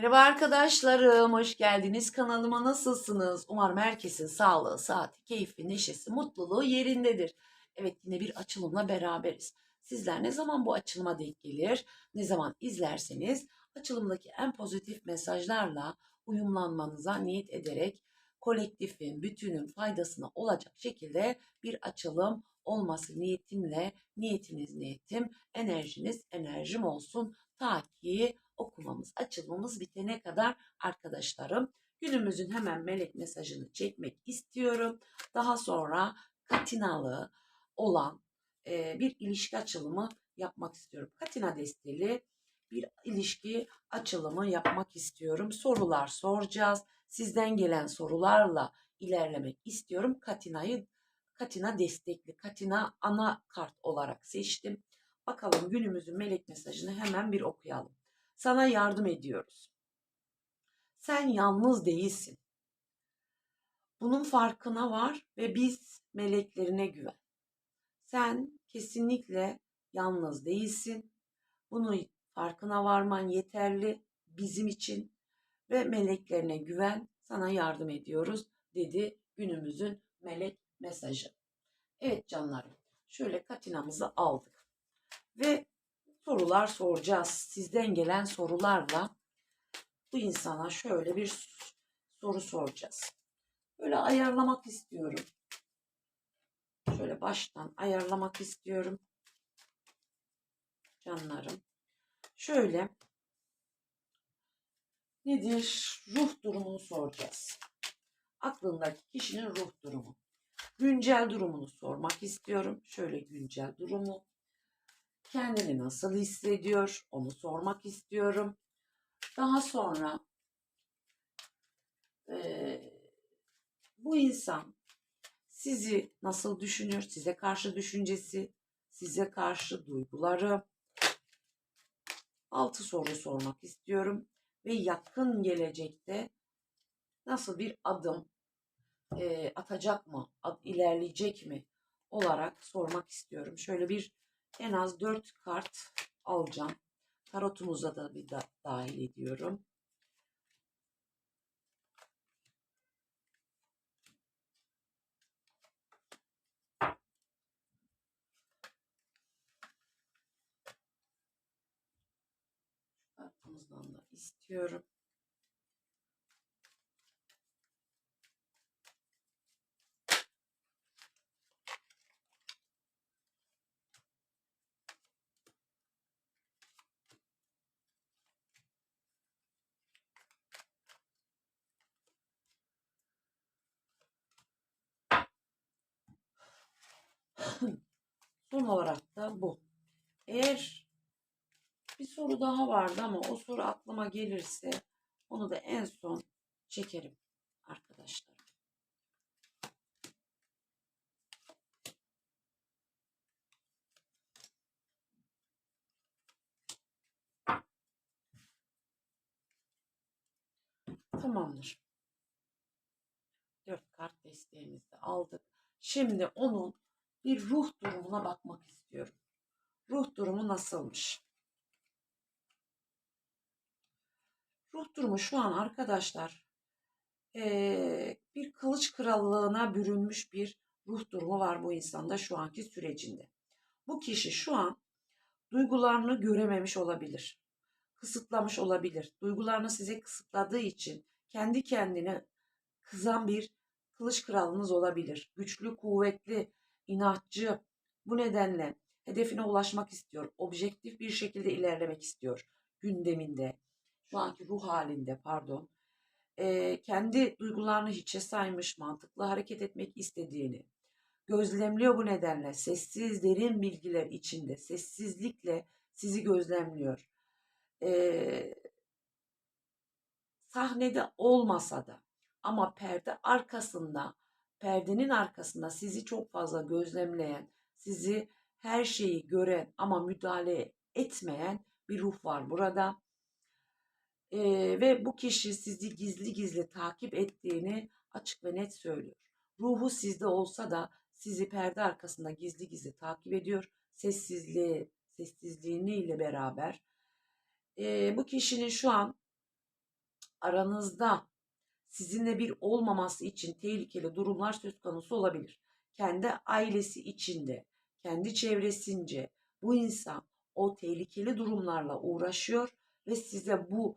Merhaba arkadaşlarım, hoş geldiniz kanalıma. Nasılsınız? Umarım herkesin sağlığı, saati, keyfi, neşesi, mutluluğu yerindedir. Evet yine bir açılımla beraberiz. Sizler ne zaman bu açılıma denk gelir, ne zaman izlerseniz açılımdaki en pozitif mesajlarla uyumlanmanıza niyet ederek kolektifin, bütünün faydasına olacak şekilde bir açılım olması niyetimle, niyetiniz niyetim, enerjiniz enerjim olsun. Ta ki okumamız, açılmamız bitene kadar arkadaşlarım. Günümüzün hemen melek mesajını çekmek istiyorum. Daha sonra katinalı olan e, bir ilişki açılımı yapmak istiyorum. Katina desteli bir ilişki açılımı yapmak istiyorum. Sorular soracağız. Sizden gelen sorularla ilerlemek istiyorum. Katina'yı Katina destekli, Katina ana kart olarak seçtim. Bakalım günümüzün melek mesajını hemen bir okuyalım. Sana yardım ediyoruz. Sen yalnız değilsin. Bunun farkına var ve biz meleklerine güven. Sen kesinlikle yalnız değilsin. Bunun farkına varman yeterli bizim için ve meleklerine güven. Sana yardım ediyoruz dedi günümüzün melek mesajı. Evet canlarım. Şöyle katinamızı aldık. Ve sorular soracağız. Sizden gelen sorularla bu insana şöyle bir soru soracağız. Böyle ayarlamak istiyorum. Şöyle baştan ayarlamak istiyorum. Canlarım. Şöyle nedir? Ruh durumunu soracağız. Aklındaki kişinin ruh durumu. Güncel durumunu sormak istiyorum. Şöyle güncel durumu kendini nasıl hissediyor onu sormak istiyorum. Daha sonra e, bu insan sizi nasıl düşünüyor, size karşı düşüncesi, size karşı duyguları. Altı soru sormak istiyorum ve yakın gelecekte nasıl bir adım e, atacak mı, ad, ilerleyecek mi olarak sormak istiyorum. Şöyle bir en az 4 kart alacağım. Tarotumuza da bir da dahil ediyorum. Kartımızdan da istiyorum. Son olarak da bu. Eğer bir soru daha vardı ama o soru aklıma gelirse onu da en son çekerim arkadaşlar. Tamamdır. Dört kart desteğimizi de aldık. Şimdi onun bir ruh durumuna bakmak istiyorum. Ruh durumu nasılmış? Ruh durumu şu an arkadaşlar bir kılıç krallığına bürünmüş bir ruh durumu var bu insanda şu anki sürecinde. Bu kişi şu an duygularını görememiş olabilir. Kısıtlamış olabilir. Duygularını size kısıtladığı için kendi kendine kızan bir kılıç kralınız olabilir. Güçlü, kuvvetli, inatçı. Bu nedenle hedefine ulaşmak istiyor. Objektif bir şekilde ilerlemek istiyor. Gündeminde, şu anki ruh halinde pardon. Ee, kendi duygularını hiçe saymış, mantıklı hareket etmek istediğini gözlemliyor bu nedenle. Sessiz, derin bilgiler içinde, sessizlikle sizi gözlemliyor. Ee, sahnede olmasa da ama perde arkasında perdenin arkasında sizi çok fazla gözlemleyen, sizi her şeyi gören ama müdahale etmeyen bir ruh var burada. Ee, ve bu kişi sizi gizli gizli takip ettiğini açık ve net söylüyor. Ruhu sizde olsa da sizi perde arkasında gizli gizli takip ediyor. Sessizliği, sessizliğini ile beraber. Ee, bu kişinin şu an aranızda sizinle bir olmaması için tehlikeli durumlar söz konusu olabilir. Kendi ailesi içinde, kendi çevresince bu insan o tehlikeli durumlarla uğraşıyor ve size bu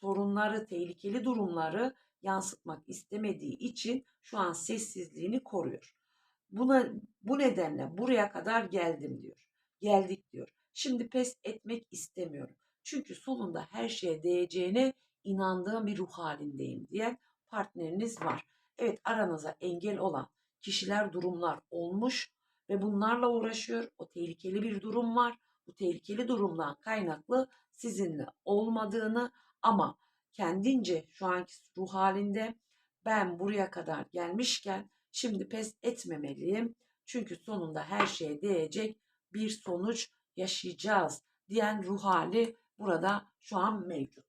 sorunları, tehlikeli durumları yansıtmak istemediği için şu an sessizliğini koruyor. Buna bu nedenle buraya kadar geldim diyor. Geldik diyor. Şimdi pes etmek istemiyorum. Çünkü sonunda her şeye değeceğine inandığım bir ruh halindeyim diyen partneriniz var. Evet aranıza engel olan kişiler, durumlar olmuş ve bunlarla uğraşıyor. O tehlikeli bir durum var. Bu tehlikeli durumdan kaynaklı sizinle olmadığını ama kendince şu anki ruh halinde ben buraya kadar gelmişken şimdi pes etmemeliyim. Çünkü sonunda her şeye değecek bir sonuç yaşayacağız diyen ruh hali burada şu an mevcut.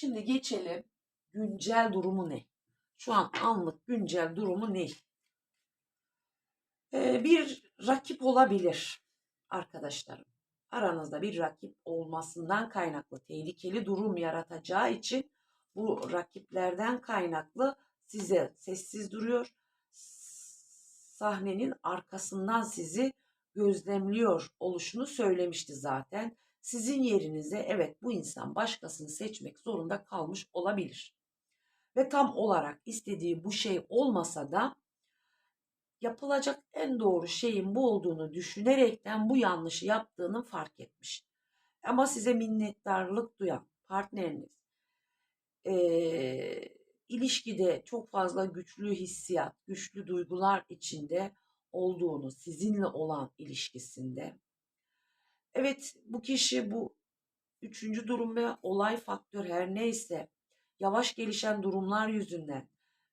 Şimdi geçelim güncel durumu ne? Şu an anlık güncel durumu ne? Ee, bir rakip olabilir arkadaşlarım. Aranızda bir rakip olmasından kaynaklı tehlikeli durum yaratacağı için bu rakiplerden kaynaklı size sessiz duruyor. Sahnenin arkasından sizi gözlemliyor oluşunu söylemişti zaten. Sizin yerinize evet bu insan başkasını seçmek zorunda kalmış olabilir. Ve tam olarak istediği bu şey olmasa da yapılacak en doğru şeyin bu olduğunu düşünerekten bu yanlışı yaptığını fark etmiş. Ama size minnettarlık duyan partneriniz, e, ilişkide çok fazla güçlü hissiyat, güçlü duygular içinde olduğunu, sizinle olan ilişkisinde. Evet bu kişi bu üçüncü durum ve olay faktör her neyse yavaş gelişen durumlar yüzünden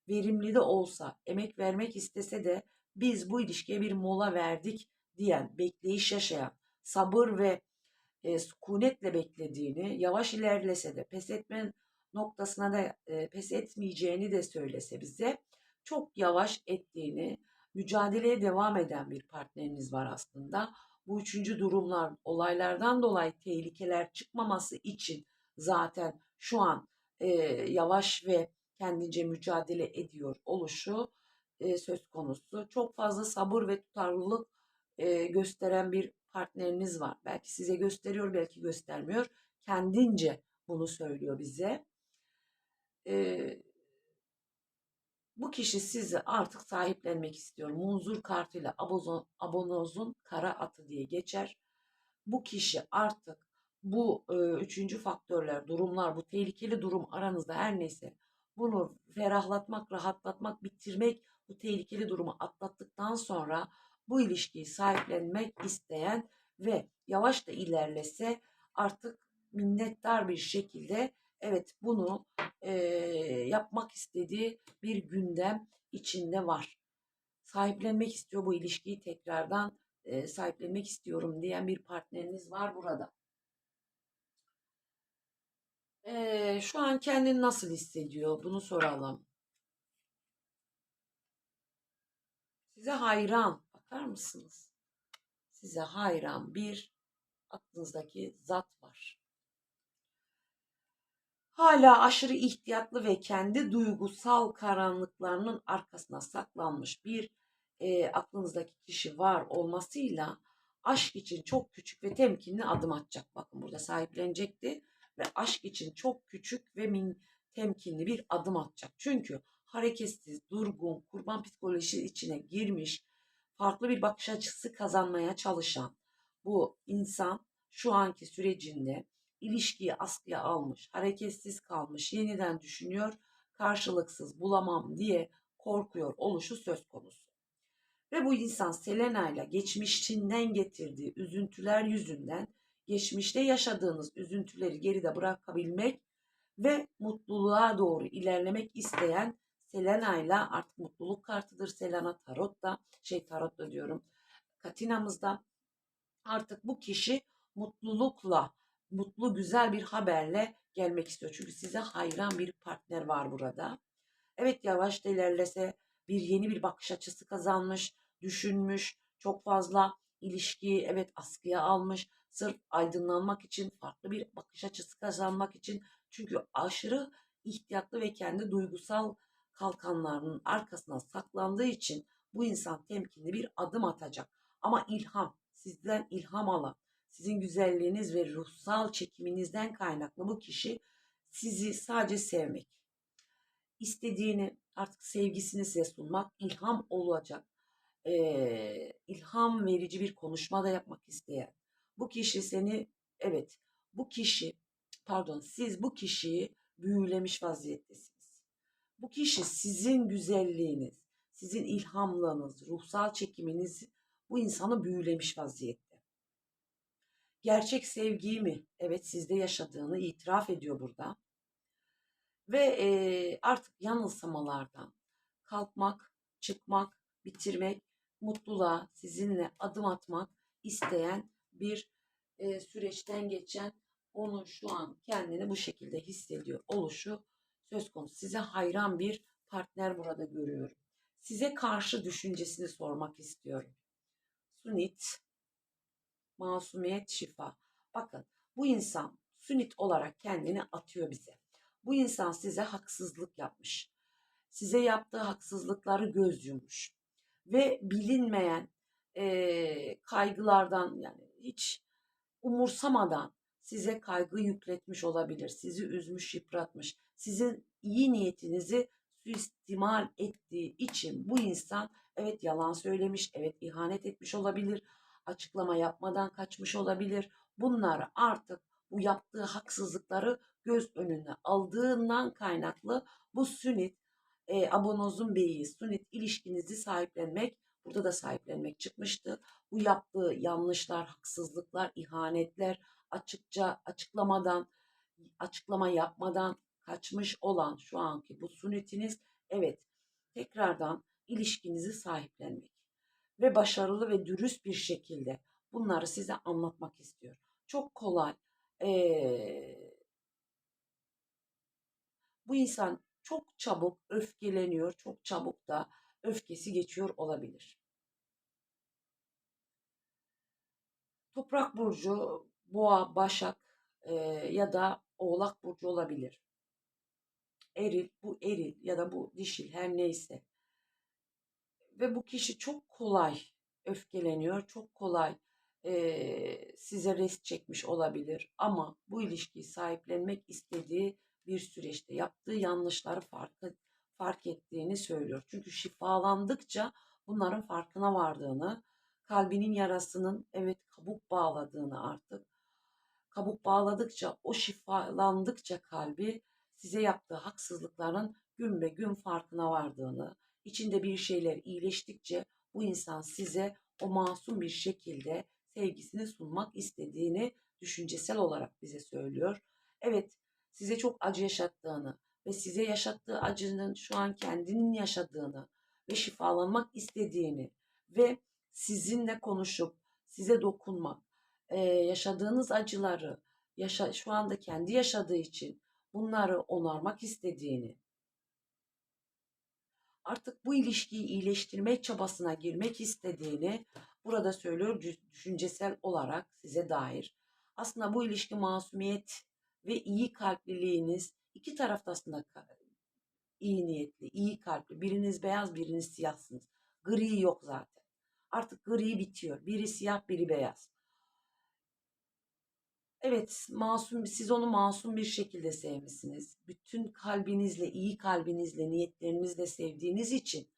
verimli de olsa emek vermek istese de biz bu ilişkiye bir mola verdik diyen, bekleyiş yaşayan, sabır ve e, sükunetle beklediğini, yavaş ilerlese de pes etme noktasına da e, pes etmeyeceğini de söylese bize çok yavaş ettiğini, mücadeleye devam eden bir partneriniz var aslında. Bu üçüncü durumlar, olaylardan dolayı tehlikeler çıkmaması için zaten şu an e, yavaş ve kendince mücadele ediyor oluşu e, söz konusu. Çok fazla sabır ve tutarlılık e, gösteren bir partneriniz var. Belki size gösteriyor, belki göstermiyor. Kendince bunu söylüyor bize. E, bu kişi sizi artık sahiplenmek istiyor. Munzur kartıyla abozon, abonozun kara atı diye geçer. Bu kişi artık bu e, üçüncü faktörler, durumlar, bu tehlikeli durum aranızda her neyse bunu ferahlatmak, rahatlatmak, bitirmek, bu tehlikeli durumu atlattıktan sonra bu ilişkiyi sahiplenmek isteyen ve yavaş da ilerlese artık minnettar bir şekilde evet bunu e, yapmak istediği bir gündem içinde var. Sahiplenmek istiyor bu ilişkiyi tekrardan e, sahiplenmek istiyorum diyen bir partneriniz var burada. E, şu an kendini nasıl hissediyor? Bunu soralım. Size hayran. Bakar mısınız? Size hayran bir aklınızdaki zat var. Hala aşırı ihtiyatlı ve kendi duygusal karanlıklarının arkasına saklanmış bir e, aklınızdaki kişi var olmasıyla aşk için çok küçük ve temkinli adım atacak. Bakın burada sahiplenecekti ve aşk için çok küçük ve min, temkinli bir adım atacak. Çünkü hareketsiz, durgun, kurban psikolojisi içine girmiş, farklı bir bakış açısı kazanmaya çalışan bu insan şu anki sürecinde ilişkiyi askıya almış, hareketsiz kalmış, yeniden düşünüyor, karşılıksız bulamam diye korkuyor oluşu söz konusu. Ve bu insan Selena ile geçmişinden getirdiği üzüntüler yüzünden geçmişte yaşadığınız üzüntüleri geride bırakabilmek ve mutluluğa doğru ilerlemek isteyen Selena ile artık mutluluk kartıdır. Selena tarot da şey tarot da diyorum. Katinamızda artık bu kişi mutlulukla, mutlu güzel bir haberle gelmek istiyor. Çünkü size hayran bir partner var burada. Evet yavaş da ilerlese bir yeni bir bakış açısı kazanmış, düşünmüş, çok fazla ilişkiyi evet askıya almış, Sırf aydınlanmak için, farklı bir bakış açısı kazanmak için. Çünkü aşırı ihtiyatlı ve kendi duygusal kalkanlarının arkasına saklandığı için bu insan temkinli bir adım atacak. Ama ilham, sizden ilham alan, sizin güzelliğiniz ve ruhsal çekiminizden kaynaklı bu kişi sizi sadece sevmek, istediğini artık sevgisini size sunmak, ilham olacak, eee, ilham verici bir konuşma da yapmak isteyen. Bu kişi seni, evet, bu kişi, pardon, siz bu kişiyi büyülemiş vaziyettesiniz. Bu kişi sizin güzelliğiniz, sizin ilhamlarınız, ruhsal çekiminiz bu insanı büyülemiş vaziyette. Gerçek sevgiyi mi? Evet sizde yaşadığını itiraf ediyor burada. Ve eee, artık yanılsamalardan kalkmak, çıkmak, bitirmek, mutluluğa sizinle adım atmak isteyen bir eee, süreçten geçen onun şu an kendini bu şekilde hissediyor oluşu söz konusu. Size hayran bir partner burada görüyorum. Size karşı düşüncesini sormak istiyorum. Sunit, masumiyet, şifa. Bakın bu insan sunit olarak kendini atıyor bize. Bu insan size haksızlık yapmış. Size yaptığı haksızlıkları göz yummuş. Ve bilinmeyen eee, kaygılardan yani hiç umursamadan size kaygı yükletmiş olabilir. Sizi üzmüş, yıpratmış. Sizin iyi niyetinizi suistimal ettiği için bu insan evet yalan söylemiş, evet ihanet etmiş olabilir, açıklama yapmadan kaçmış olabilir. Bunlar artık bu yaptığı haksızlıkları göz önüne aldığından kaynaklı bu sünit e, abonozun beyi, sünit ilişkinizi sahiplenmek, burada da sahiplenmek çıkmıştı. Bu yaptığı yanlışlar, haksızlıklar, ihanetler açıkça açıklamadan, açıklama yapmadan kaçmış olan şu anki bu sünetiniz evet tekrardan ilişkinizi sahiplenmek ve başarılı ve dürüst bir şekilde bunları size anlatmak istiyor. Çok kolay. Ee, bu insan çok çabuk öfkeleniyor, çok çabuk da öfkesi geçiyor olabilir. Toprak burcu, boğa, başak e, ya da oğlak burcu olabilir. Eril, bu eril ya da bu dişil her neyse. Ve bu kişi çok kolay öfkeleniyor, çok kolay e, size rest çekmiş olabilir. Ama bu ilişkiyi sahiplenmek istediği bir süreçte yaptığı yanlışları fark, fark ettiğini söylüyor. Çünkü şifalandıkça bunların farkına vardığını, kalbinin yarasının evet kabuk bağladığını artık kabuk bağladıkça o şifalandıkça kalbi size yaptığı haksızlıkların gün be gün farkına vardığını, içinde bir şeyler iyileştikçe bu insan size o masum bir şekilde sevgisini sunmak istediğini düşüncesel olarak bize söylüyor. Evet, size çok acı yaşattığını ve size yaşattığı acının şu an kendinin yaşadığını ve şifalanmak istediğini ve sizinle konuşup size dokunmak, yaşadığınız acıları yaşa, şu anda kendi yaşadığı için bunları onarmak istediğini, artık bu ilişkiyi iyileştirme çabasına girmek istediğini burada söylüyor düşüncesel olarak size dair. Aslında bu ilişki masumiyet ve iyi kalpliliğiniz iki tarafta aslında iyi niyetli, iyi kalpli. Biriniz beyaz, biriniz siyahsınız. Gri yok zaten. Artık gri bitiyor. Biri siyah, biri beyaz. Evet, masum siz onu masum bir şekilde sevmişsiniz. Bütün kalbinizle, iyi kalbinizle, niyetlerinizle sevdiğiniz için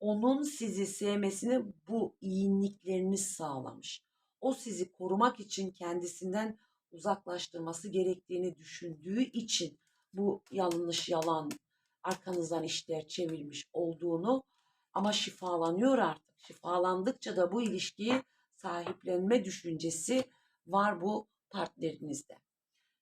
onun sizi sevmesini bu iyilikleriniz sağlamış. O sizi korumak için kendisinden uzaklaştırması gerektiğini düşündüğü için bu yanlış yalan arkanızdan işler çevirmiş olduğunu ama şifalanıyor artık. Şifalandıkça da bu ilişkiyi sahiplenme düşüncesi var bu partnerinizde.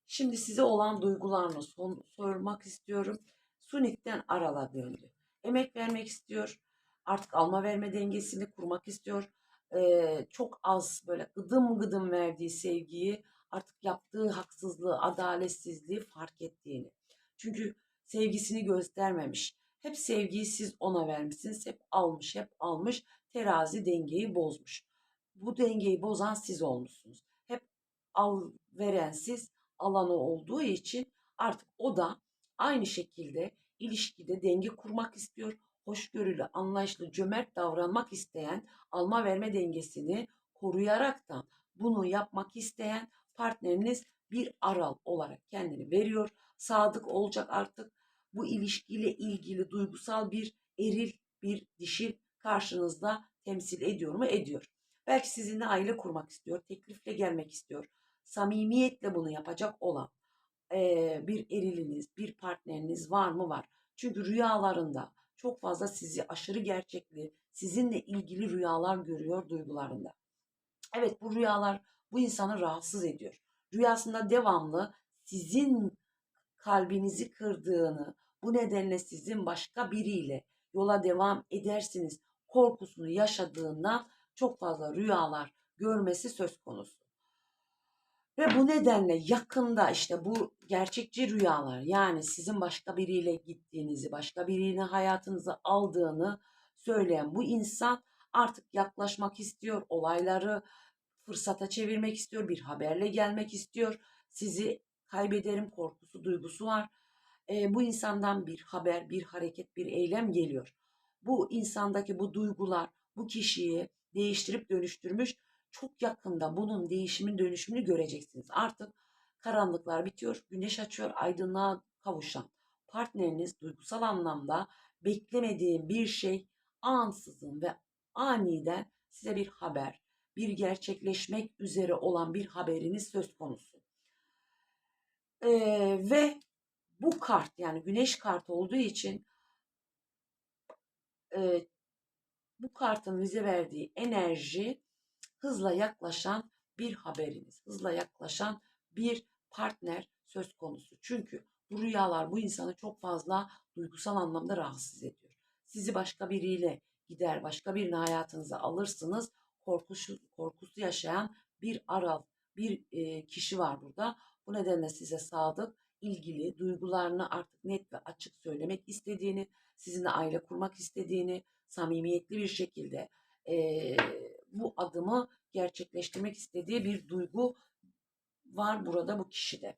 Şimdi size olan duygularını son, sormak istiyorum. Sunit'ten arala döndü. Emek vermek istiyor. Artık alma verme dengesini kurmak istiyor. Ee, çok az böyle gıdım gıdım verdiği sevgiyi artık yaptığı haksızlığı, adaletsizliği fark ettiğini. Çünkü sevgisini göstermemiş. Hep sevgiyi siz ona vermişsiniz. Hep almış, hep almış. Terazi dengeyi bozmuş. Bu dengeyi bozan siz olmuşsunuz. Al verensiz alanı olduğu için artık o da aynı şekilde ilişkide denge kurmak istiyor. Hoşgörülü, anlayışlı, cömert davranmak isteyen, alma verme dengesini koruyaraktan bunu yapmak isteyen partneriniz bir aral olarak kendini veriyor. Sadık olacak artık bu ilişkiyle ilgili duygusal bir eril, bir dişil karşınızda temsil ediyor mu? Ediyor. Belki sizinle aile kurmak istiyor, teklifle gelmek istiyor. Samimiyetle bunu yapacak olan eee, bir eriliniz, bir partneriniz var mı? Var. Çünkü rüyalarında çok fazla sizi aşırı gerçekli, sizinle ilgili rüyalar görüyor duygularında. Evet bu rüyalar bu insanı rahatsız ediyor. Rüyasında devamlı sizin kalbinizi kırdığını, bu nedenle sizin başka biriyle yola devam edersiniz korkusunu yaşadığından çok fazla rüyalar görmesi söz konusu. Ve bu nedenle yakında işte bu gerçekçi rüyalar yani sizin başka biriyle gittiğinizi, başka birinin hayatınızı aldığını söyleyen bu insan artık yaklaşmak istiyor, olayları fırsata çevirmek istiyor, bir haberle gelmek istiyor. Sizi kaybederim korkusu, duygusu var. E, bu insandan bir haber, bir hareket, bir eylem geliyor. Bu insandaki bu duygular bu kişiyi değiştirip dönüştürmüş. Çok yakında bunun değişimin dönüşümünü göreceksiniz. Artık karanlıklar bitiyor, güneş açıyor, aydınlığa kavuşan partneriniz duygusal anlamda beklemediğin bir şey ansızın ve aniden size bir haber, bir gerçekleşmek üzere olan bir haberiniz söz konusu. Ee, ve bu kart yani güneş kartı olduğu için e, bu kartın bize verdiği enerji hızla yaklaşan bir haberiniz, hızla yaklaşan bir partner söz konusu. Çünkü bu rüyalar bu insanı çok fazla duygusal anlamda rahatsız ediyor. Sizi başka biriyle gider, başka birini hayatınıza alırsınız. Korkusu, korkusu yaşayan bir aral, bir e, kişi var burada. Bu nedenle size sadık, ilgili, duygularını artık net ve açık söylemek istediğini, sizinle aile kurmak istediğini, samimiyetli bir şekilde e, bu adımı gerçekleştirmek istediği bir duygu var burada bu kişide.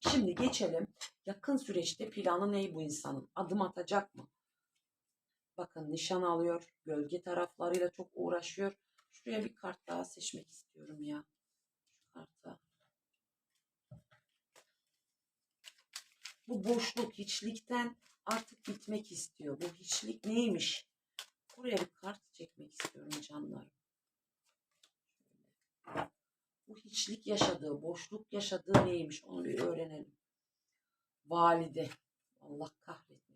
Şimdi geçelim. Yakın süreçte planı ne bu insanın? Adım atacak mı? Bakın nişan alıyor. Gölge taraflarıyla çok uğraşıyor. Şuraya bir kart daha seçmek istiyorum ya. Karta. Bu boşluk, hiçlikten artık bitmek istiyor. Bu hiçlik neymiş? Buraya bir kart çekmek istiyorum. Şöyle. Bu hiçlik yaşadığı, boşluk yaşadığı neymiş onu bir öğrenelim. Valide. Allah kahretmesin.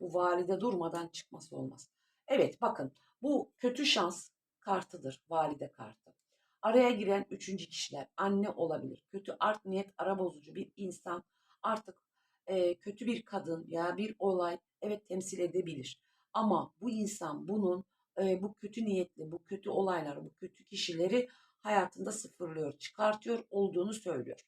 Bu valide durmadan çıkması olmaz. Evet bakın bu kötü şans kartıdır. Valide kartı. Araya giren üçüncü kişiler anne olabilir. Kötü art niyet ara bozucu bir insan artık e, kötü bir kadın ya bir olay evet temsil edebilir. Ama bu insan bunun e, bu kötü niyetli, bu kötü olayları, bu kötü kişileri hayatında sıfırlıyor, çıkartıyor olduğunu söylüyor.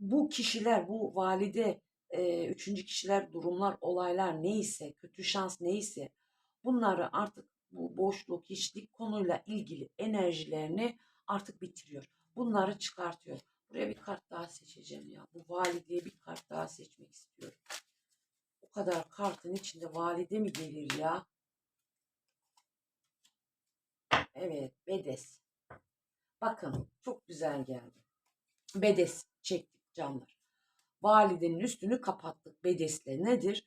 Bu kişiler, bu valide, e, üçüncü kişiler, durumlar, olaylar neyse, kötü şans neyse bunları artık bu boşluk, hiçlik konuyla ilgili enerjilerini artık bitiriyor. Bunları çıkartıyor. Buraya bir kart daha seçeceğim ya. Bu valideye bir kart daha seçmek istiyorum. Kadar kartın içinde valide mi gelir ya? Evet, Bedes. Bakın çok güzel geldi. Bedes çektik canlar. Validenin üstünü kapattık Bedesle. Nedir?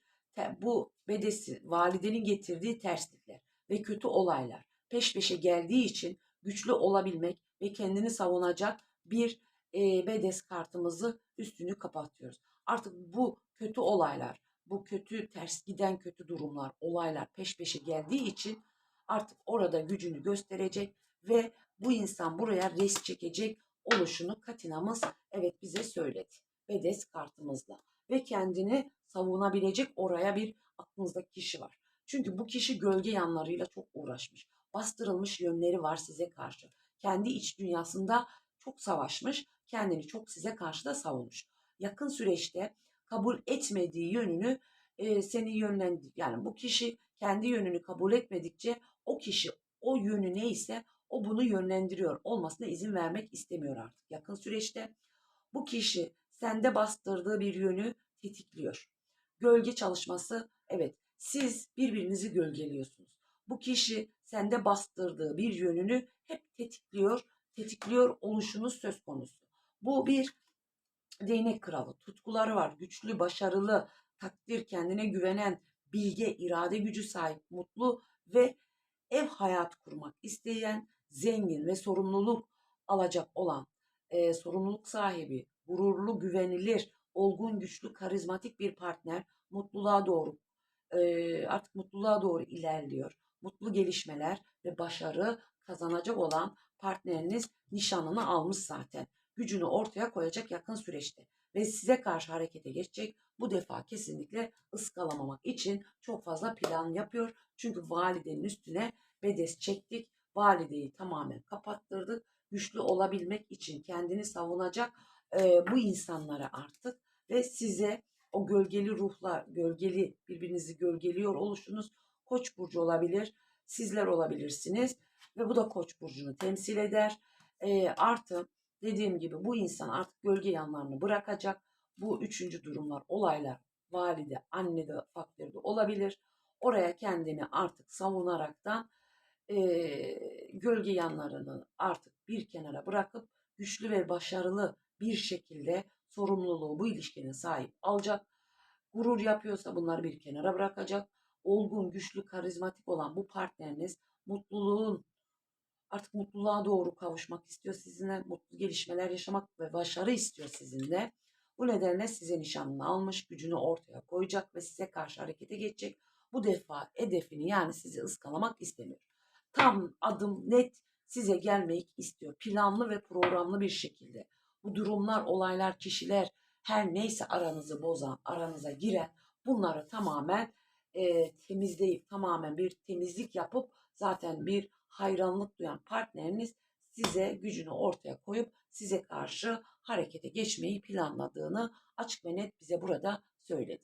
Bu Bedesi validenin getirdiği terslikler ve kötü olaylar peş peşe geldiği için güçlü olabilmek ve kendini savunacak bir e, Bedes kartımızı üstünü kapatıyoruz. Artık bu kötü olaylar, bu kötü ters giden kötü durumlar, olaylar peş peşe geldiği için artık orada gücünü gösterecek ve bu insan buraya res çekecek oluşunu Katina'mız evet bize söyledi. Bedes kartımızla ve kendini savunabilecek oraya bir aklınızdaki kişi var. Çünkü bu kişi gölge yanlarıyla çok uğraşmış. Bastırılmış yönleri var size karşı. Kendi iç dünyasında çok savaşmış, kendini çok size karşı da savunmuş. Yakın süreçte kabul etmediği yönünü e, seni yönlendir. Yani bu kişi kendi yönünü kabul etmedikçe o kişi o yönü neyse O bunu yönlendiriyor. Olmasına izin vermek istemiyor artık yakın süreçte. Bu kişi sende bastırdığı bir yönü tetikliyor. Gölge çalışması evet siz birbirinizi gölgeliyorsunuz. Bu kişi sende bastırdığı bir yönünü hep tetikliyor, tetikliyor oluşunuz söz konusu. Bu bir değnek kralı. Tutkuları var. Güçlü, başarılı, takdir, kendine güvenen, bilge, irade gücü sahip, mutlu ve ev hayatı kurmak isteyen, zengin ve sorumluluk alacak olan, e, sorumluluk sahibi, gururlu, güvenilir, olgun, güçlü, karizmatik bir partner mutluluğa doğru e, artık mutluluğa doğru ilerliyor. Mutlu gelişmeler ve başarı kazanacak olan partneriniz nişanını almış zaten. Gücünü ortaya koyacak yakın süreçte ve size karşı harekete geçecek. Bu defa kesinlikle ıskalamamak için çok fazla plan yapıyor. Çünkü validenin üstüne bedes çektik. Valideyi tamamen kapattırdık. Güçlü olabilmek için kendini savunacak e, bu insanlara artık ve size o gölgeli ruhlar, gölgeli birbirinizi gölgeliyor oluşunuz Koç burcu olabilir, sizler olabilirsiniz ve bu da Koç burcunu temsil eder. E, artı dediğim gibi bu insan artık gölge yanlarını bırakacak. Bu üçüncü durumlar, olaylar valide, anne de faktörü de olabilir. Oraya kendini artık savunaraktan e, gölge yanlarını artık bir kenara bırakıp güçlü ve başarılı bir şekilde sorumluluğu bu ilişkinin sahip alacak. Gurur yapıyorsa bunları bir kenara bırakacak. Olgun, güçlü, karizmatik olan bu partneriniz mutluluğun artık mutluluğa doğru kavuşmak istiyor sizinle. Mutlu gelişmeler yaşamak ve başarı istiyor sizinle. Bu nedenle size nişanını almış, gücünü ortaya koyacak ve size karşı harekete geçecek. Bu defa hedefini yani sizi ıskalamak istemiyor. Tam adım net size gelmek istiyor. Planlı ve programlı bir şekilde. Bu durumlar, olaylar, kişiler her neyse aranızı bozan, aranıza giren bunları tamamen e, temizleyip tamamen bir temizlik yapıp zaten bir hayranlık duyan partneriniz size gücünü ortaya koyup size karşı harekete geçmeyi planladığını açık ve net bize burada söyledi.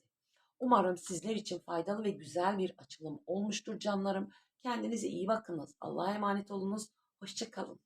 Umarım sizler için faydalı ve güzel bir açılım olmuştur canlarım. Kendinize iyi bakınız. Allah'a emanet olunuz. Hoşçakalın.